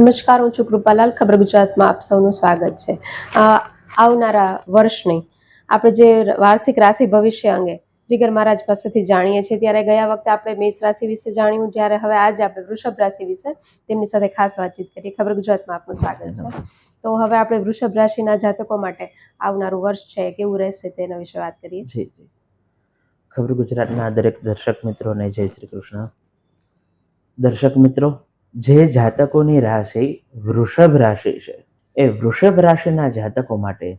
નમસ્કાર હું છું કૃપાલાલ. ખબર ગુજરાતમાં આપ સૌનું સ્વાગત છે. આવનારા વર્ષની આપણે જે વાર્ષિક રાશિ ભવિષ્ય અંગે જીગર મહારાજ પાસેથી જાણીએ છીએ ત્યારે ગયા વખતે આપણે મેષ રાશિ વિશે જાણ્યું ત્યારે હવે આજે આપણે વૃષભ રાશિ વિશે તેમની સાથે ખાસ વાતચીત કરીએ. ખબર ગુજરાતમાં આપનું સ્વાગત છે. તો હવે આપણે વૃષભ રાશિના જાતકો માટે આવનારું વર્ષ છે કેવું રહેશે તેના વિશે વાત કરીએ. જી જી. ખબર ગુજરાતના દરેક દર્શક મિત્રોને જય શ્રી કૃષ્ણ. દર્શક મિત્રો જે જાતકોની રાશિ વૃષભ રાશિ છે, એ વૃષભ રાશિના જાતકો માટે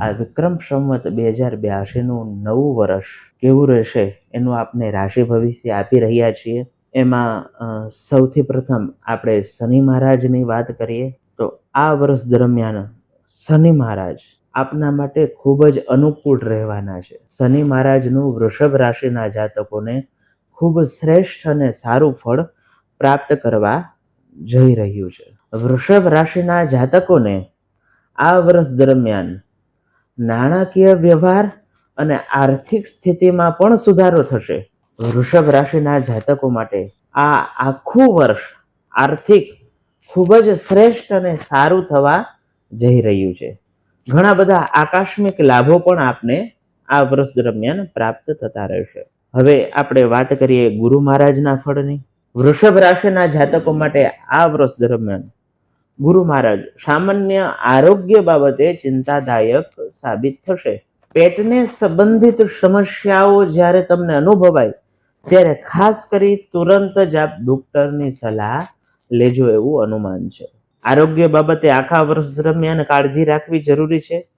આ વિક્રમ સંવત બે હજાર બ્યાસીનું નવું વર્ષ કેવું રહેશે એનું આપણે રાશિ ભવિષ્ય આપી રહ્યા છીએ. એમાં સૌથી પ્રથમ આપણે શનિ મહારાજની વાત કરીએ તો આ વર્ષ દરમિયાન શનિ મહારાજ આપના માટે ખૂબ જ અનુકૂળ રહેવાના છે. શનિ મહારાજનું વૃષભ રાશિના જાતકોને ખૂબ શ્રેષ્ઠ અને સારું ફળ પ્રાપ્ત કરવા જઈ રહ્યું છે. વૃષભ રાશિના જાતકોને આ વર્ષ દરમિયાન નાણાકીય વ્યવહાર અને આર્થિક સ્થિતિમાં પણ સુધારો થશે. વૃષભ રાશિના જાતકો માટે આ આખું વર્ષ આર્થિક ખૂબ જ શ્રેષ્ઠ અને સારું થવા જઈ રહ્યું છે. ઘણા બધા આકસ્મિક લાભો પણ આપને આ વર્ષ દરમિયાન પ્રાપ્ત થતા રહેશે. હવે આપણે વાત કરીએ ગુરુ મહારાજના ફળની. વૃષભ રાશિના જાતકો માટે આ વર્ષ દરમિયાન ગુરુ મહારાજ સામાન્ય આરોગ્ય બાબતે ચિંતાદાયક સાબિત થશે. પેટને સંબંધિત સમસ્યાઓ જ્યારે તમને અનુભવાય, ત્યારે ખાસ કરી તુરંત જ આપ ડોક્ટરની સલાહ લેજો એવું અનુમાન છે. આરોગ્ય બાબતે આખા વર્ષ દરમિયાન કાળજી રાખવી જરૂરી છે.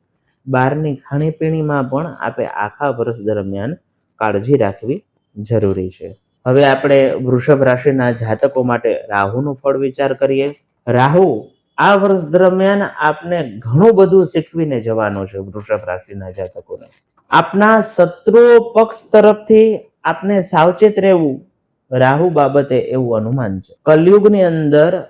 બહારની ખાણીપીણીમાં પણ આપે આખા વર્ષ દરમિયાન કાળજી રાખવી જરૂરી છે. હવે આપણે વૃષભ રાશિના જાતકો માટે રાહુનું ફળ વિચાર કરીએ. રાહુ, આ વર્ષ દરમિયાન આપને ઘણું બધું શીખવીને જવાનો છે વૃષભ રાશિના જાતકોને. આપના શત્રુઓ પક્ષ તરફથી આપને સાવચેત રહેવું રાહુ બાબતે એવું અનુમાન છે. કલયુગની અંદર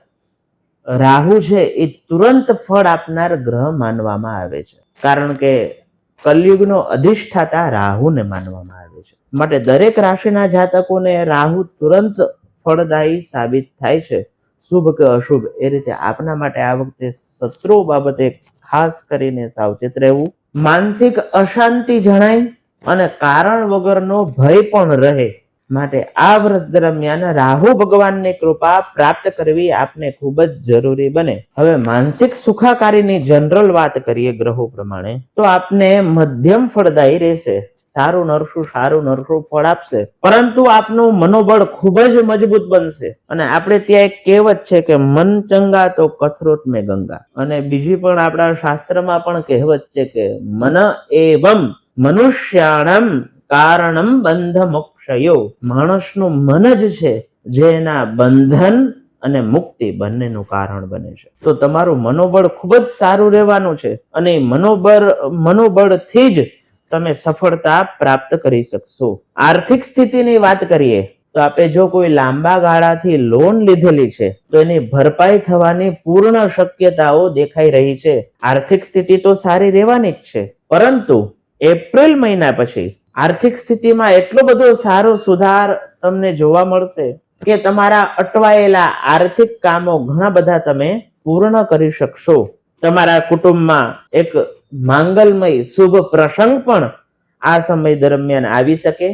રાહુ છે એ તુરંત ફળ આપનાર ગ્રહ માનવામાં આવે છે. કારણ કે કલયુગનો અધિષ્ઠાતા રાહુને માનવામાં આવે છે. માટે દરેક રાશિના જાતકોને રાહુ તુરંત ફળદાયી સાબિત થાય છે. શુભ કે અશુભ, એ રીતે આપના માટે આ વખતે શત્રુઓ બાબતે ખાસ કરીને સાવચેત રહેવું. માનસિક અશાંતિ જણાય અને કારણ વગરનો ભય પણ રહે. માટે આ વર્ષ દરમિયાન રાહુ ભગવાનની કૃપા પ્રાપ્ત કરવી આપને ખૂબ જ જરૂરી બને. હવે માનસિક સુખાકારીની જનરલ વાત કરીએ ગ્રહો પ્રમાણે, તો આપને મધ્યમ ફળદાયી રહેશે. સારું નરસું સારું નરસું ફળ આપશે. પરંતુ આપનું મનોબળ ખૂબ જ મજબૂત બનશે. અને આપણે ત્યાં એક કહેવત છે કે મન ચંગા તો કથરોટ મેં ગંગા. અને બીજી પણ આપણા શાસ્ત્રમાં પણ કહેવત છે કે મન એવમ મનુષ્યાણમ કારણમ બંધ મોક્ષયો માણસનું મન જ છે જેના બંધન અને મુક્તિ બંનેનું કારણ બને છે. તો તમારું મનોબળ ખૂબ જ સારું રહેવાનું છે અને મનોબળ મનોબળથી જ તમે સફળતા પ્રાપ્ત કરી શકશો. આર્થિક સ્થિતિની વાત કરીએ, તો આપણે જો કોઈ લાંબા ગાળાથી લોન લીધેલી છે, તો એની ભરપાઈ થવાની પૂર્ણ શક્યતાઓ દેખાઈ રહી છે. આર્થિક સ્થિતિ તો સારી રહેવાની જ છે, પરંતુ એપ્રિલ મહિના પછી આર્થિક સ્થિતિમાં એટલો બધો સારો સુધાર તમને જોવા મળશે કે તમારા અટવાયેલા આર્થિક કામો ઘણા બધા તમે પૂર્ણ કરી શકશો. તમારા કુટુંબમાં એક માંગલમય શુભ પ્રસંગ પણ આ સમય દરમિયાન આવી શકે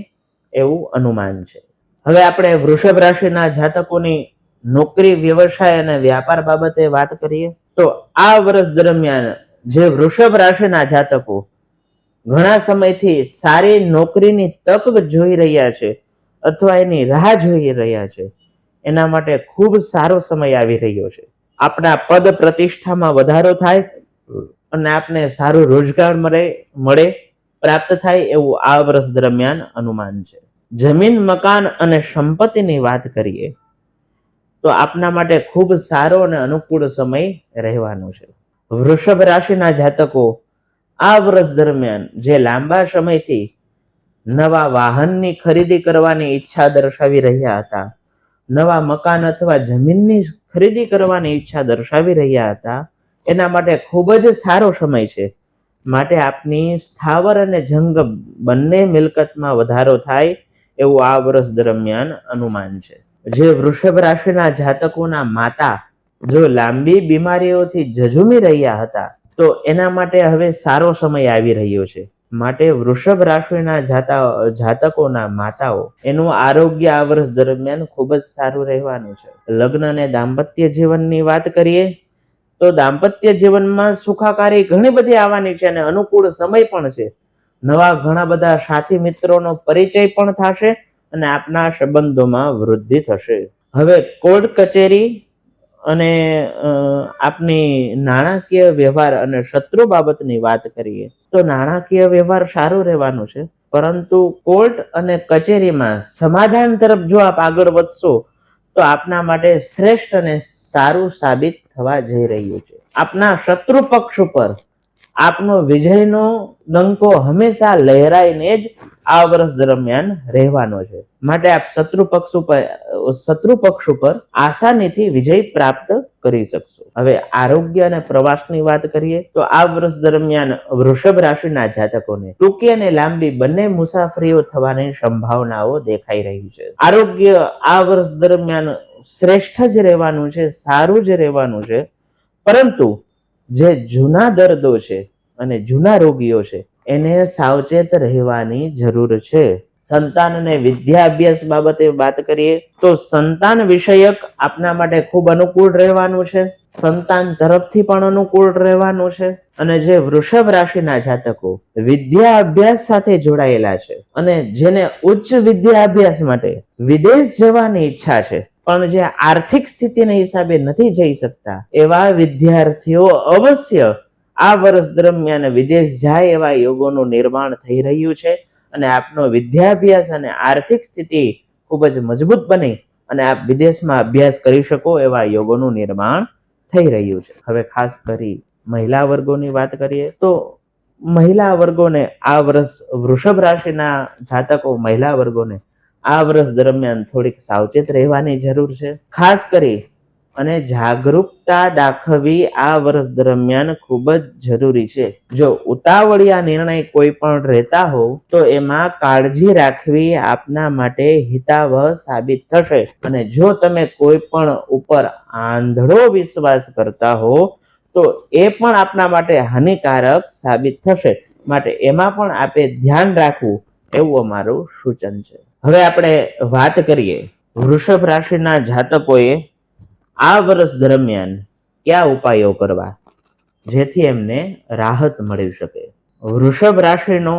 એવું અનુમાન છે. હવે આપણે વૃષભ રાશિના જાતકોની નોકરી, વ્યવસાય અને વ્યાપાર બાબતે વાત કરીએ તો આ વર્ષ દરમિયાન જે વૃષભ રાશિના જાતકો ઘણા સમયથી સારી નોકરીની તક જોઈ રહ્યા છે અથવા એની રાહ જોઈ રહ્યા છે. એના માટે ખૂબ સારો સમય આવી રહ્યો છે. આપણા પદ પ્રતિષ્ઠામાં વધારો થાય અને આપને સારું રોજગાર મળે મળે, પ્રાપ્ત થાય એવું આ વર્ષ દરમિયાન અનુમાન છે. જમીન, મકાન અને સંપત્તિની વાત કરીએ, તો આપના માટે ખૂબ સારો અને અનુકૂળ સમય રહેવાનો છે. વૃષભ રાશિના જાતકો આ વર્ષ દરમિયાન જે લાંબા સમયથી નવા વાહનની ખરીદી કરવાની ઈચ્છા દર્શાવી રહ્યા હતા, નવા મકાન અથવા જમીનની ખરીદી કરવાની ઈચ્છા દર્શાવી રહ્યા હતા, એના માટે ખૂબ જ સારો સમય છે. માટે આપની સ્થાવર અને જંગમ બંને મિલકતમાં વધારો થાય એવું આ વર્ષ દરમિયાન અનુમાન છે. જે વૃષભ રાશિના જાતકોના માતા જો લાંબી બીમારીઓથી ઝઝુમી રહ્યા હતા તો એના માટે હવે સારો સમય આવી રહ્યો છે. માટે વૃષભ રાશિના જાતા, જાતકોના માતાઓ, એનું આરોગ્ય આ વર્ષ દરમિયાન ખૂબ જ સારું રહેવાનું છે. લગ્ન અને દાંપત્ય જીવનની વાત કરીએ, તો દાંપત્ય જીવનમાં સુખાકારી ઘણી બધી આવવાની છે અને અનુકૂળ સમય પણ છે. નવા ઘણા બધા સાથી મિત્રોનો પરિચય પણ થશે અને આપના સંબંધોમાં વૃદ્ધિ થશે. હવે કોર્ટ કચેરી અને આપની નાણાકીય વ્યવહાર અને શત્રુ બાબતની વાત કરીએ, તો નાણાકીય વ્યવહાર સારું રહેવાનું છે. પરંતુ કોર્ટ અને કચેરીમાં સમાધાન તરફ જો આપ આગળ વધશો, તો આપના માટે શ્રેષ્ઠ અને સારું સાબિત થવા જઈ રહ્યું છે. આપના શત્રુ પક્ષ ઉપર આપનો વિજયનો ડંકો હંમેશા લહેરાઈને જ આ વર્ષ દરમિયાન રહેવાનો છે. માટે આપ શત્રુ પક્ષ ઉપર, શત્રુ પક્ષ ઉપર આસાનીથી વિજય પ્રાપ્ત કરી શકશો. હવે આરોગ્ય અને પ્રવાસની વાત કરીએ, તો આ વર્ષ દરમિયાન વૃષભ રાશિના જાતકોને ટૂંકી અને લાંબી બંને મુસાફરીઓ થવાની સંભાવનાઓ દેખાઈ રહી છે. આરોગ્ય આ વર્ષ દરમિયાન શ્રેષ્ઠ જ રહેવાનું છે, સારું જ રહેવાનું છે. પરંતુ જે જૂના દર્દો છે અને જૂના રોગીઓ છે, એને સાવચેત રહેવાની જરૂર છે. સંતાન અને વિદ્યા અભ્યાસ બાબતે વાત કરીએ, તો સંતાન વિષયક આપના માટે ખૂબ અનુકૂળ રહેવાનું છે. સંતાન તરફથી પણ અનુકૂળ રહેવાનું છે. અને જે વૃષભ રાશિના જાતકો વિદ્યા અભ્યાસ સાથે જોડાયેલા છે અને જેને ઉચ્ચ વિદ્યા અભ્યાસ માટે વિદેશ જવાની ઈચ્છા છે પણ જે આર્થિક સ્થિતિના હિસાબે નથી જઈ શકતા, એવા વિદ્યાર્થીઓ અવશ્ય આ વર્ષ દરમિયાન વિદેશ જાય એવા યોગોનું નિર્માણ થઈ રહ્યું છે અને આપનો વિદ્યાભ્યાસ અને આર્થિક સ્થિતિ ખૂબ જ મજબૂત બની અને આપ વિદેશમાં અભ્યાસ કરી શકો એવા યોગોનું નિર્માણ થઈ રહ્યું છે. હવે ખાસ કરી મહિલા વર્ગોની વાત કરીએ તો મહિલા વર્ગોને આ વર્ષ વૃષભ રાશિના જાતકો મહિલા વર્ગોને આ વર્ષ દરમિયાન થોડીક સાવચેત રહેવાની જરૂર છે. ખાસ કરી અને જાગૃતતા દાખવવી આ વર્ષ દરમિયાન ખૂબ જ જરૂરી છે. જો ઉતાવળિયા નિર્ણય કોઈ પણ રહેતા હોવ, તો એમાં કાળજી રાખવી આપના માટે હિતાવહ સાબિત થશે. અને જો તમે કોઈ પણ ઉપર આંધળો વિશ્વાસ કરતા હો, તો એ પણ આપના માટે હાનિકારક સાબિત થશે. માટે એમાં પણ આપે ધ્યાન રાખવું એવું અમારું સૂચન છે. હવે આપણે વાત કરીએ વૃષભ રાશિના જાતકોએ આ વર્ષ દરમિયાન કયા ઉપાયો કરવા જેથી એમને રાહત મળી શકે? વૃષભ રાશિનો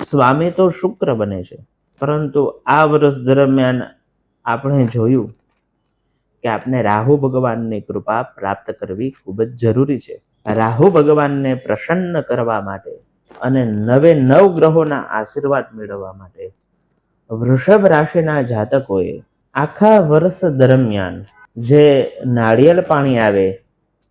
સ્વામી તો શુક્ર બને છે, પરંતુ આ વર્ષ દરમિયાન આપણે જોયું કે આપણે રાહુ ભગવાનની કૃપા પ્રાપ્ત કરવી ખૂબ જ જરૂરી છે. રાહુ ભગવાનને પ્રસન્ન કરવા માટે અને નવે નવ ગ્રહોના આશીર્વાદ મેળવવા માટે વૃષભ રાશિના જાતકોએ આખા વર્ષ દરમિયાન જે નાળિયેર પાણી આવે,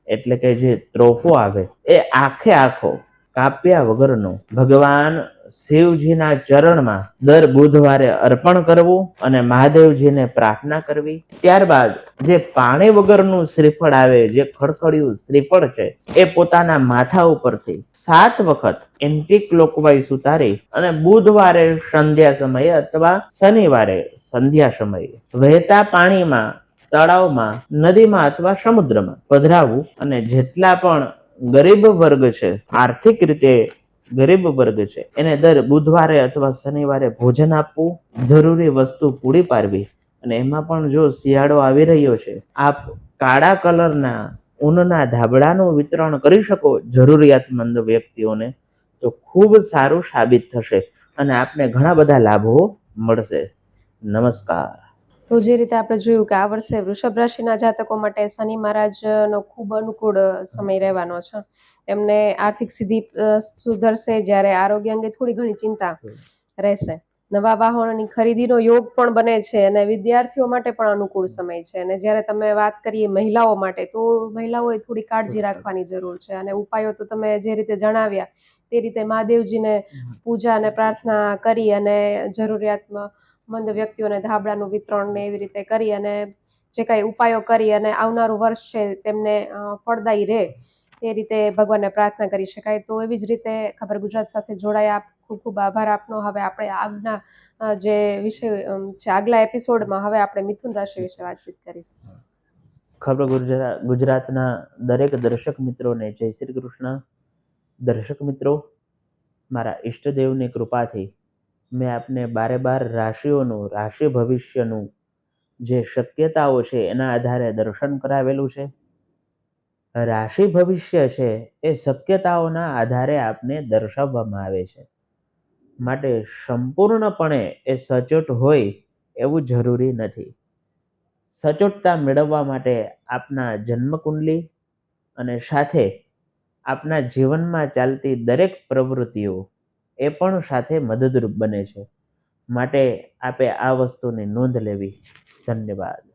એટલે કે જે ત્રોફો આવે, એ આખે આખો કાપ્યા વગરનો ભગવાન શિવજીના ચરણમાં દર બુધવારે અર્પણ કરવું અને મહાદેવજીને પ્રાર્થના કરવી. ત્યારબાદ જે પાણી વગરનું શ્રીફળ આવે, જે ખડખડિયું શ્રીફળ છે, એ પોતાના માથા ઉપરથી સાત વખત એન્ટી ક્લોકવાઇઝ ઉતારી અને બુધવારે સંધ્યા સમયે અથવા શનિવારે સંધ્યા સમયે વહેતા પાણીમાં, તળાવમાં, નદીમાં અથવા સમુદ્રમાં પધરાવવું અને જેટલા પણ ગરીબ વર્ગ છે, આર્થિક રીતે ગરીબ વર્ગ છે, એને દર બુધવારે અથવા શનિવારે ભોજન આપવું જરૂરી વસ્તુ પૂરી પાડવી. અને એમાં પણ જો શિયાળો આવી રહ્યો છે, આપ કાળા કલરના ઊનના ધાબળાનું વિતરણ કરી શકો જરૂરિયાતમંદ વ્યક્તિઓને. તો ખૂબ સારું સાબિત થશે અને આપને ઘણા બધા લાભો મળશે. નમસ્કાર. તો જે રીતે આપણે જોયું કે આ વર્ષે વૃષભ રાશિના જાતકો માટે શનિ મહારાજનો ખૂબ અનુકૂળ સમય રહેવાનો છે. એમને આર્થિક સિદ્ધિ સુધરશે જ્યારે આરોગ્ય અંગે થોડી ઘણી ચિંતા રહેશે. નવા વાહનોની ખરીદીનો યોગ પણ બને છે અને વિદ્યાર્થીઓ માટે પણ અનુકૂળ સમય છે. અને જ્યારે તમે વાત કરીએ મહિલાઓ માટે તો મહિલાઓએ થોડી કાળજી રાખવાની જરૂર છે. અને ઉપાયો તો તમે જે રીતે જણાવ્યા તે રીતે મહાદેવજીને પૂજા અને પ્રાર્થના કરી અને જરૂરિયાતમાં મંદ વ્યક્તિઓને ધાબળાનું વિતરણ ને એવી રીતે કરી અને જે કાંઈ ઉપાયો કરી અને આવનારું વર્ષ છે તેમને ફળદાયી રહે તે રીતે ભગવાનને પ્રાર્થના કરી શકાય. તો એવી જ રીતે ખબર ગુજરાત સાથે જોડાયા આપ. ખૂબ ખૂબ આભાર આપનો. હવે આપણે આગના જે વિષય છે, આગલા એપિસોડમાં હવે આપણે મિથુન રાશિ વિશે વાતચીત કરીશું. ખબર ગુજરાત ગુજરાતના દરેક દર્શક મિત્રોને જય શ્રી કૃષ્ણ. દર્શક મિત્રો, મારા ઈષ્ટદેવની કૃપાથી મેં આપને બારે બાર રાશિઓનું, રાશિ ભવિષ્યનું જે શક્યતાઓ છે એના આધારે દર્શન કરાવેલું છે. રાશિ ભવિષ્ય છે એ શક્યતાઓના આધારે આપને દર્શાવવામાં આવે છે. માટે સંપૂર્ણપણે એ સચોટ હોય એવું જરૂરી નથી. સચોટતા મેળવવા માટે આપના જન્મકુંડલી અને સાથે આપના જીવનમાં ચાલતી દરેક પ્રવૃત્તિઓ એ પણ સાથે મદદરૂપ બને છે. માટે આપે આ વસ્તુની નોંધ લેવી. ધન્યવાદ.